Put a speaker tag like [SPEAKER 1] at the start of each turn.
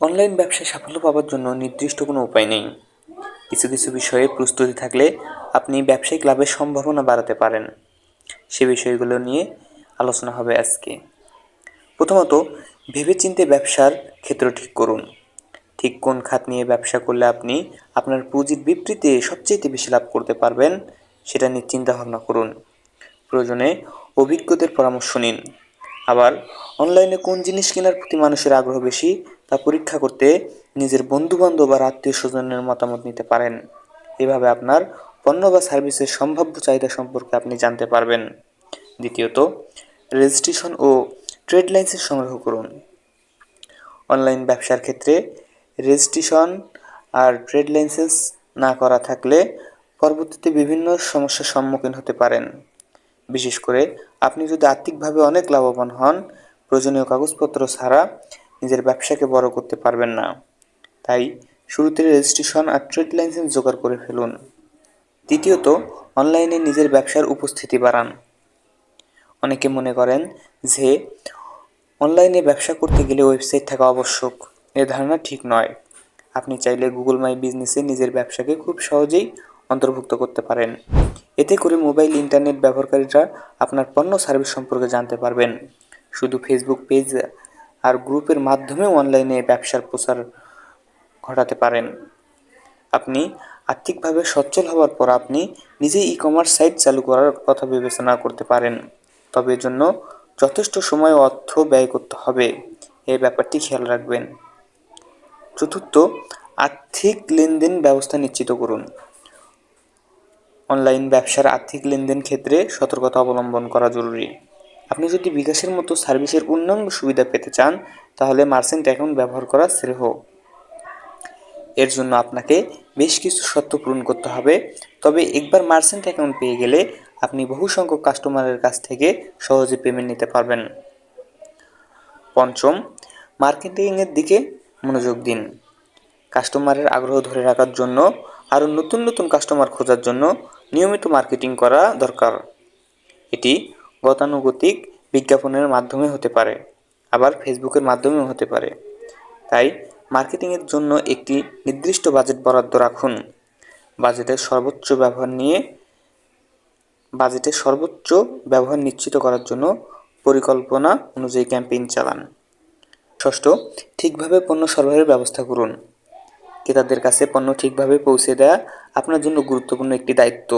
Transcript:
[SPEAKER 1] Online ব্যবসায় সাফল্য পাওয়ার জন্য নির্দিষ্ট কোনো উপায় নেই। কিছু কিছু বিষয়ে প্রস্তুতি থাকলে আপনি ব্যবসায়িক লাভের সম্ভাবনা বাড়াতে পারেন। সে বিষয়গুলো নিয়ে আলোচনা হবে আজকে। প্রথমত, ভেবেচিন্তে ব্যবসার ক্ষেত্র ঠিক করুন। ঠিক কোন খাত নিয়ে ব্যবসা করলে আপনি আপনার পুঁজির বিবৃতিতে সবচেয়ে বেশি লাভ করতে পারবেন, সেটা নিয়ে চিন্তা ভাবনা করুন। প্রয়োজনে অভিজ্ঞদের পরামর্শ নিন। আবার, অনলাইনে কোন জিনিস কেনার প্রতি মানুষের আগ্রহ বেশি তা পরীক্ষা করতে নিজের বন্ধুবান্ধব বা আত্মীয় স্বজনের মতামত নিতে পারেন। এভাবে আপনার পণ্য বা সার্ভিসের সম্ভাব্য চাহিদা সম্পর্কে আপনি জানতে পারবেন। দ্বিতীয়ত, রেজিস্ট্রেশন ও ট্রেড লাইসেন্স সংগ্রহ করুন। অনলাইন ব্যবসার ক্ষেত্রে রেজিস্ট্রেশন আর ট্রেড লাইসেন্স না করা থাকলে পরবর্তীতে বিভিন্ন সমস্যার সম্মুখীন হতে পারেন। বিশেষ করে আপনি যদি আর্থিকভাবে অনেক লাভবান হন, প্রয়োজনীয় কাগজপত্র ছাড়া নিজের ব্যবসাকে বড় করতে পারবেন না। তাই শুরুতে রেজিস্ট্রেশন আর ট্রেড লাইসেন্স জোগাড় করে ফেলুন। তৃতীয়ত অনলাইনে নিজের ব্যবসার উপস্থিতি বাড়ান। অনেকে মনে করেন যে, অনলাইনে ব্যবসা করতে গেলে ওয়েবসাইট থাকা আবশ্যক। এ ধারণা ঠিক নয়। আপনি চাইলে গুগল মাই বিজনেসে নিজের ব্যবসাকে খুব সহজেই অন্তর্ভুক্ত করতে পারেন। এতে করে মোবাইল, ইন্টারনেট ব্যবহারকারীরা আপনার পণ্য, সার্ভিস সম্পর্কে জানতে পারবেন। শুধু ফেসবুক পেজ আর গ্রুপের মাধ্যমেও অনলাইনে ব্যবসার প্রচার ঘটাতে পারেন। আপনি আর্থিকভাবে সচ্ছল হওয়ার পর আপনি নিজেই ই কমার্স সাইট চালু করার কথা বিবেচনা করতে পারেন। তবে জন্য যথেষ্ট সময় অর্থ ব্যয় করতে হবে। এই ব্যাপারটি খেয়াল রাখবেন। চতুর্থ, আর্থিক লেনদেন ব্যবস্থা নিশ্চিত করুন। অনলাইন ব্যবসার আর্থিক লেনদেন ক্ষেত্রে সতর্কতা অবলম্বন করা জরুরি। আপনি যদি বিকাশের মতো সার্ভিসের উন্নয়ন সুবিধা পেতে চান, তাহলে মার্চেন্ট অ্যাকাউন্ট ব্যবহার করা শ্রেয় এর জন্য আপনাকে বেশ কিছু শর্ত পূরণ করতে হবে। তবে একবার মার্চেন্ট অ্যাকাউন্ট পেয়ে গেলে আপনি বহু সংখ্যক কাস্টমারের কাছ থেকে সহজে পেমেন্ট নিতে পারবেন। পঞ্চম, মার্কেটিংয়ের দিকে মনোযোগ দিন। কাস্টমারের আগ্রহ ধরে রাখার জন্য আরও নতুন নতুন কাস্টমার খোঁজার জন্য নিয়মিত মার্কেটিং করা দরকার। এটি গতানুগতিক বিজ্ঞাপনের মাধ্যমে হতে পারে, আবার ফেসবুকের মাধ্যমেও হতে পারে। তাই মার্কেটিংয়ের জন্য একটি নির্দিষ্ট বাজেট বরাদ্দ রাখুন। বাজেটের সর্বোচ্চ ব্যবহার নিয়ে বাজেটের সর্বোচ্চ ব্যবহার নিশ্চিত করার জন্য পরিকল্পনা অনুযায়ী ক্যাম্পেইন চালান। ষষ্ঠ, ঠিকভাবে পণ্য সরবরাহের ব্যবস্থা করুন। ক্রেতাদের কাছে পণ্য ঠিকভাবে পৌঁছে দেওয়া আপনার জন্য গুরুত্বপূর্ণ একটি দায়িত্ব।